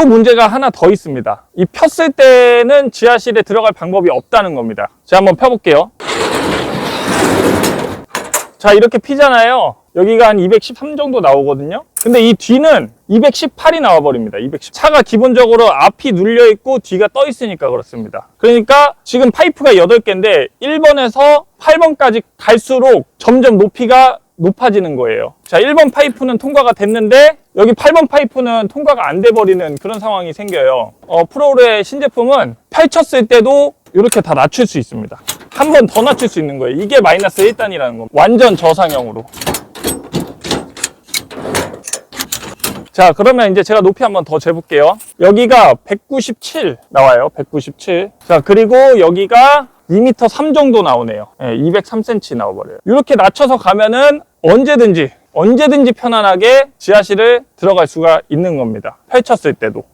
또 문제가 하나 더 있습니다. 이 폈을 때는 지하실에 들어갈 방법이 없다는 겁니다. 제가 한번 펴볼게요. 자, 이렇게 피잖아요. 여기가 한 213 정도 나오거든요. 근데 이 뒤는 218이 나와버립니다. 210. 차가 기본적으로 앞이 눌려있고 뒤가 떠 있으니까 그렇습니다. 그러니까 지금 파이프가 8개인데 1번에서 8번까지 갈수록 점점 높이가 높아지는 거예요. 자, 1번 파이프는 통과가 됐는데 여기 8번 파이프는 통과가 안 돼버리는 그런 상황이 생겨요. 어, 프로의 신제품은 펼쳤을 때도 이렇게 다 낮출 수 있습니다. 한 번 더 낮출 수 있는 거예요. 이게 마이너스 1단이라는 거. 완전 저상형으로. 자, 그러면 이제 제가 높이 한번 더 재볼게요. 여기가 197 나와요. 197. 자, 그리고 여기가 2m 3 정도 나오네요. 예, 203cm 나와버려요. 이렇게 낮춰서 가면은 언제든지, 언제든지 편안하게 지하실을 들어갈 수가 있는 겁니다. 펼쳤을 때도.